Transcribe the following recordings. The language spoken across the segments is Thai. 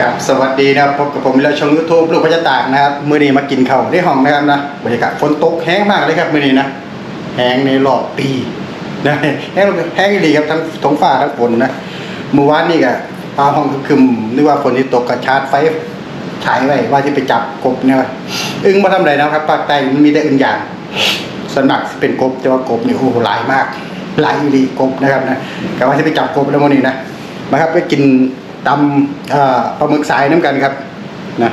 ครับสวัสดีนะครับพบกับผมแล้วช่องยูทูบลูกพระจ้าตากนะครับมื้อนี้มากินข้าวที่ห้องนะครับนะบรรยากาศฝนตกแห้งมากเลยครับมื้อนี้นะแห้งในรอบปีนะแห้งแห้งดีครับทั้งท้องฟ้าทั้งฝนนะเมื่อวานนี่ก็ฟ้าห้องคึมนึกว่าฝนที่ตกก็ชาร์จไฟฉายไว้ว่าจะไปจับกบเนี่ยอึ้งมาทำไรนะครับภาคใต้มันมีแต่อึ้งอย่างสวนมัครเป็นกบแต่ว่ากบนี่โอ้โหหลายมากหลายอีกบนะครับนะก็ว่าจะไปจับกบแล้วมื้อนี้นะมาครับไปกิน ตำเอ่อปลาหมึกสายน้ำกันครับนะ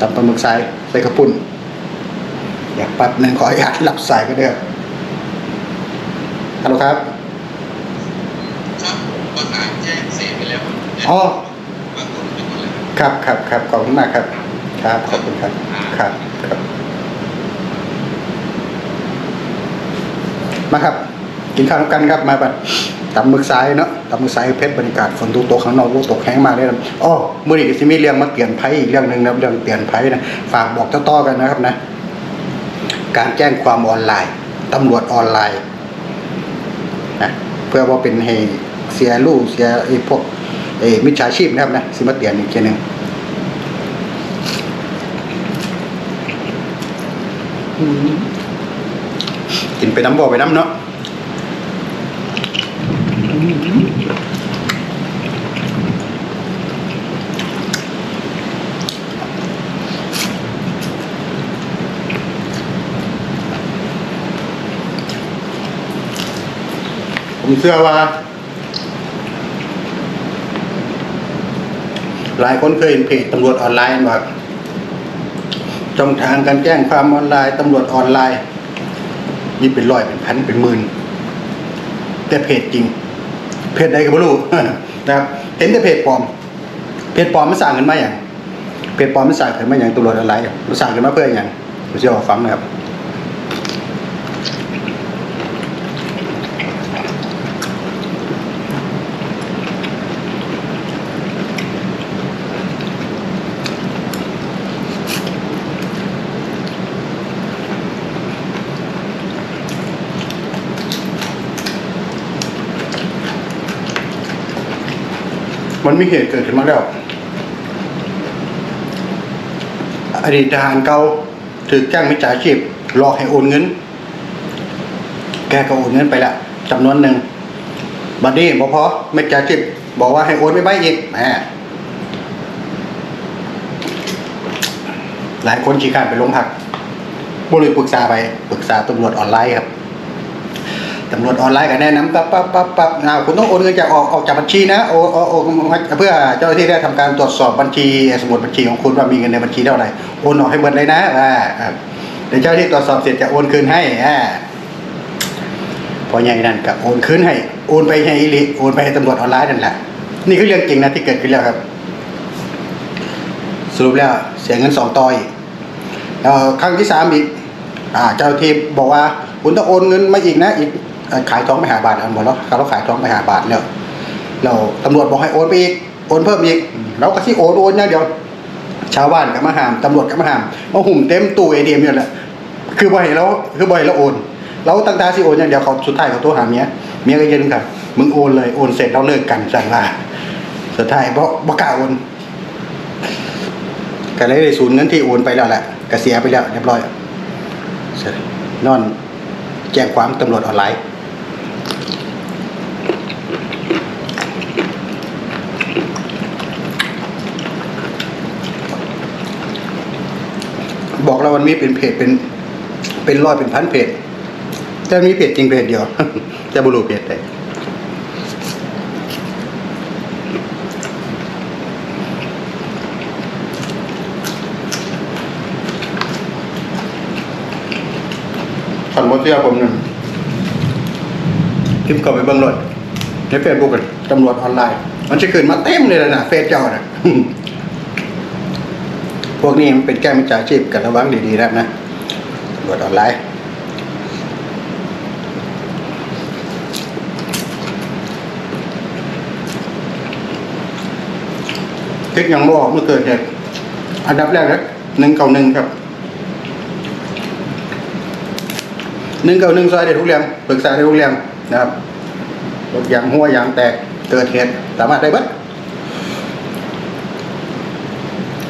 ตำปลาหมึกสายใส่กระปุ่นอยากปัดหนึ่งขออนุญาตรับสายก็ได้ครับฮัลโหลครับครับประสานแจ้งเสร็จไปแล้วอ๋อปรากฏไปหมดแล้วครับครับครับขอบคุณมากครับครับขอบคุณครับครับครับ มาครับ กินข้าวน้ำกันครับมาบัด ตำหมึกสายเนาะตำหมึกสายเพชรบรรยากาศฝนตกตกข้างนอกลูกตกแห้งมากเลยนะอ๋อมื่อนี้ก็สิมีเรื่องมาเปลี่ยนภัยอีกเรื่องหนึ่งนะเรื่องเปลี่ยนภัยนะฝากบอกต่อๆกันนะครับนะ การแจ้งความออนไลน์ตำรวจออนไลน์นะเพื่อว่าเป็นให้เสียลูกเสียไอ้พวกไอ้มิจฉาชีพนะครับนะสิมาเตือนอีกทีหนึ่งอืมกินไปน้ำบ่อไปน้ำเนาะ ผมเชื่อว่า หลายคนเคยเห็นเพจตำรวจออนไลน์ว่าช่องทางการแจ้งความออนไลน์ตำรวจออนไลน์นี่เป็นร้อยเป็นพันเป็นหมื่นแต่เพจจริง เพจใดก็ไม่รู้นะครับเห็นแต่เพจปลอม เพจปลอมมันสั่งกันมาอย่างเพจปลอมมันสั่งกันมาอย่างตำรวจอะไรมันสั่งกันมาเพื่ออย่างผมจะเอาฟังนะครับ มันมีเหตุเกิดขึ้นมาแล้ว อดีตทหารเก่าถือแจ้งมิจฉาชีพหลอกให้โอนเงิน แกก็โอนเงินไปละจำนวนหนึ่งบัดนี้บอพอมิจฉาชีพบอกว่าให้โอนไปใบอีกแหมหลายคนชี้การไปโรงพักบริปรึกษาไปปรึกษาตำรวจออนไลน์ครับ ตำรวจออนไลน์ก็แนะนำปั๊บปั๊บปั๊บปั๊บอ้าวคุณต้องโอนเงินจากออกออกจากบัญชีนะโอโอโอเพื่อเจ้าหน้าที่ได้ทำการตรวจสอบบัญชีสมุดบัญชีของคุณว่ามีเงินในบัญชีเท่าไหร่โอนออกให้หมดเลยนะอ่าเดี๋ยวเจ้าหน้าที่ตรวจสอบเสร็จจะโอนคืนให้อ่าพอใหญ่นั่นก็โอนคืนให้โอนไปให้อิลิโอนไปให้ตำรวจออนไลน์นั่นแหละนี่คือเรื่องจริงนะที่เกิดขึ้นแล้วครับ สรุปแล้วเสียเงินสองต่อยแล้วครั้งที่สามอีกอ่าเจ้าที่บอกว่า คุณต้องโอนเงินมาอีกนะอีก ขายท้องไปหาบาทอันหมดแล้วเขาขายท้องไปหาบาทแล้วเราตำรวจบอกให้โอนไปอีกโอนเพิ่มอีกเราก็ที่โอนโอนอย่างเดี๋ยวชาวบ้านก็มาหามตำรวจก็มาหามมาหุ่มเต็มตู้เอทีเอ็มเนี่ยแหละคือบ่อยแล้วคือบ่อยแล้วโอนเราตั้งตาสิโอนอย่างเดียวเขาสุดท้ายเขาโทรหาเมียเมียก็ยืนค่ะมึงโอนเลยโอนเสร็จเราเลิกกันสั่งลาสุดท้ายบ่บ่กล้าโอนก็เลยได้สูญเงินที่โอนไปแล้วแหละก็เสียไปแล้วเรียบร้อยนอนแจ้งความตำรวจออนไลน์ บอกแล้ววันนี้เป็นเพจเป็น เป็นร้อยเป็นพันเพจแต่มีเพจจริงเพจเดียวจะบุรุเพจไหนขันบนเสื้อผมหนึ่ง พิมพ์เข้าไปเบิ่งรถในเฟซบุ๊กตำรวจออนไลน์ มันจะขึ้นมาเต็มเลยนะเฟซเจ้านะพวกนี้มันเป็นแก้มิจฉาชีพกันระวังดีๆนะนะตำรวจออนไลน์เทคยังไม่ออกเมื่อเกิดเหตุอันดับแรกนะหนึ่งเก่าหนึ่งครับหนึ่งเก่าหนึ่งซอยได้ทุกเรื่องปรึกษาได้ทุกเรื่อง นะครับรถยางหัวยางแตกเกิดเหตุสามารถได้บัด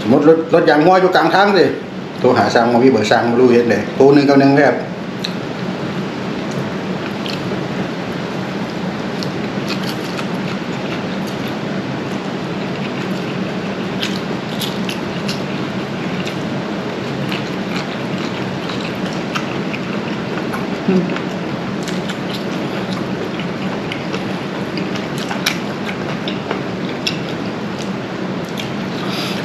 สมมติรถรถยางหัวอยู่กลางทางสิโทรหาสร้างมาพี่เบอร์สร้างมารู้เห็นเลยตัวหนึ่งกับหนึ่งครับ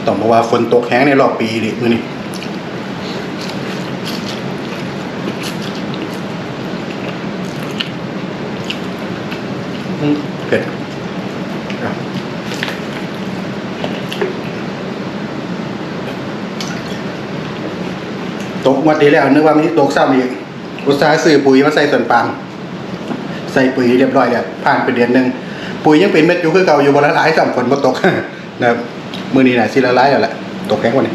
ต้องบอกว่าฝนตกแห้งในรอบปีนี่มือนี้อืมเผ็ดตกหมดดีแล้วนึกว่ามันตกซ้ำอีกอุตสาห์ซื้อปุ๋ยมาใส่ส่วนปามใส่ปุ๋ยเรียบร้อยแล้วผ่านไปเดือนหนึ่งปุ๋ยยังเป็นเม็ดอยู่คือเก่าอยู่บนละลายซ้ำฝนบ่ตกนะครับ มือนี้น่ะสิละลายแล้วแหละตกแข็งกว่านี้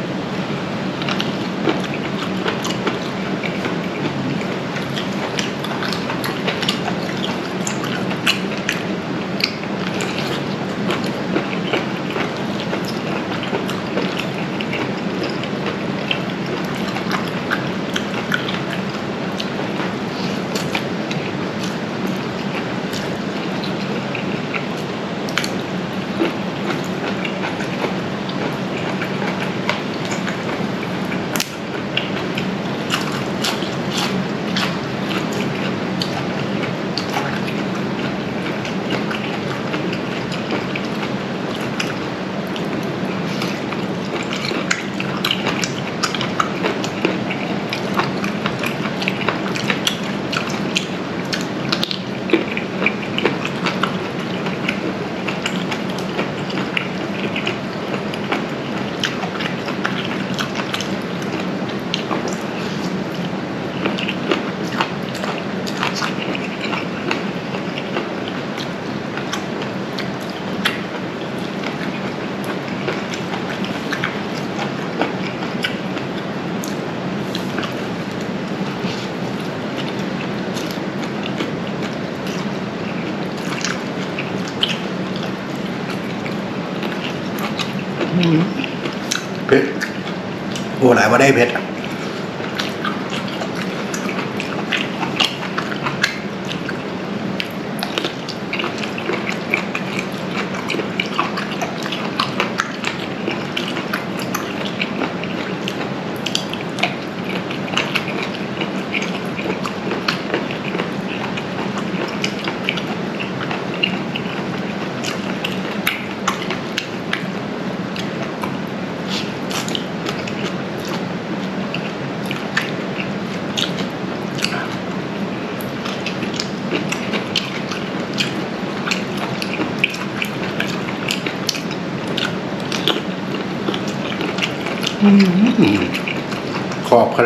ว่าได้เพชร อบข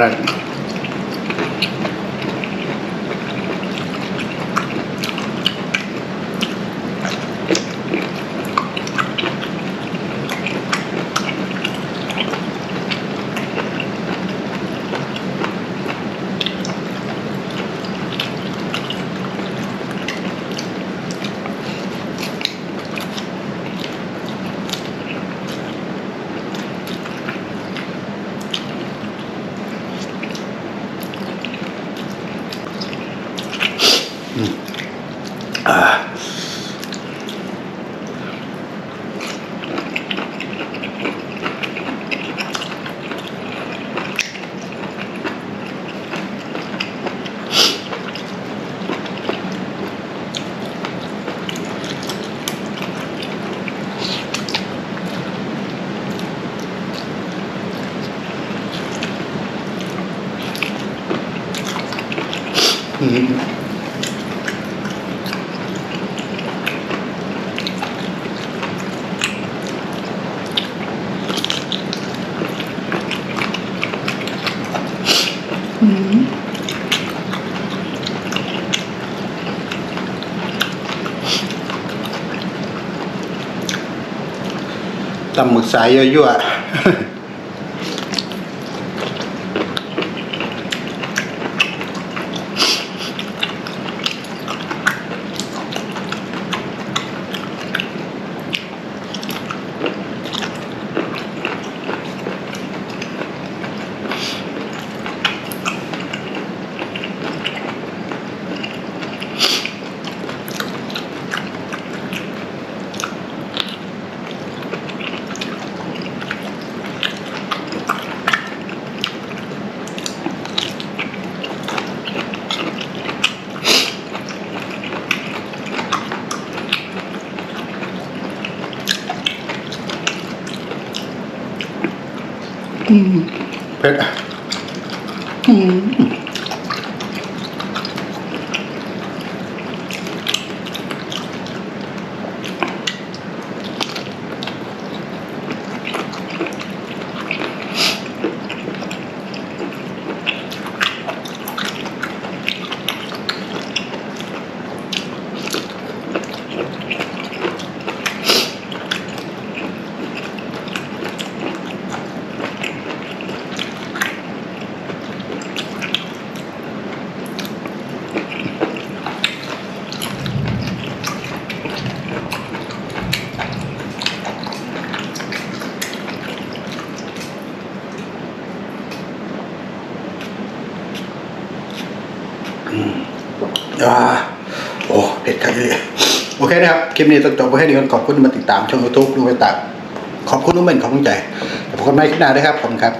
ตำหมึกสายยั่วอื มเผ็ อะอืมอ่าโอ้เผ็ดครันเลยโอเคนะครับ คลิปนี้ต้องจบไว้ให้ดีก่อนขอบคุณที่มาติดตามช่องยูทูบดูไปตัดขอบคุณทุกเมนขอบคุณใจแต่พบกันใหม่คลิปหน้าด้วยครับผมครับ